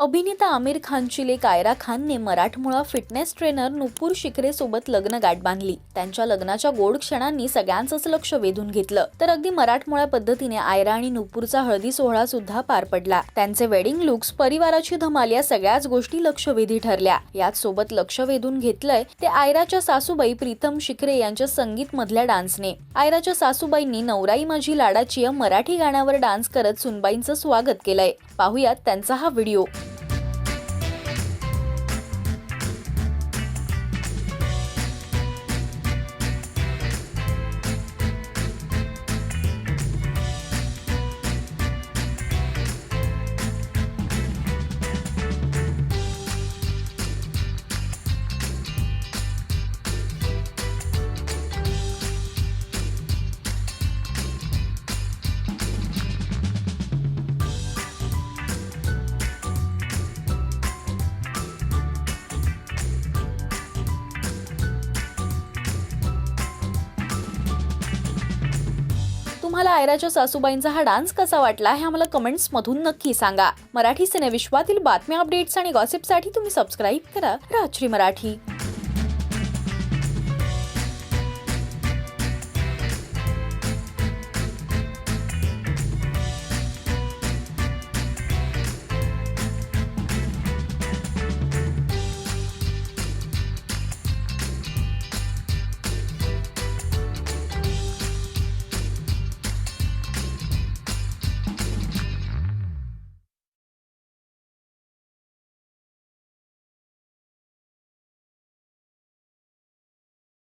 अभिनेता आमिर खानची लेक आयरा खानने मराठमोळा फिटनेस ट्रेनर नुपूर शिखरेसोबत लग्न गाठ बांधली. त्यांच्या लग्नाच्या गोड क्षणांनी सगळ्यांचंच लक्ष वेधून घेतलं. तर अगदी मराठमोळ्या पद्धतीने आयरा आणि नुपूरचा हळदी सोहळा सुद्धा पार पडला. त्यांचे वेडिंग लुक्स परिवाराची धमाल या सगळ्याच गोष्टी लक्षवेधी ठरल्या. याच सोबत लक्ष वेधून घेतलंय ते आयराच्या सासूबाई प्रीतम शिकरे यांच्या संगीत मधल्या डान्सने. आयराच्या सासूबाईंनी नवराई माझी लाडाची या मराठी गाण्यावर डान्स करत सुनबाईंचं स्वागत केलंय. पाहुयात त्यांचा हा व्हिडिओ. तुम्हाला आयराच्या सासूबाईंचा हा डान्स कसा वाटला हे आम्हाला कमेंट्स मधून नक्की सांगा. मराठी सिनेविश्वातील बातम्या अपडेट्स आणि गॉसिपसाठी तुम्ही सबस्क्राईब करा राजश्री मराठी.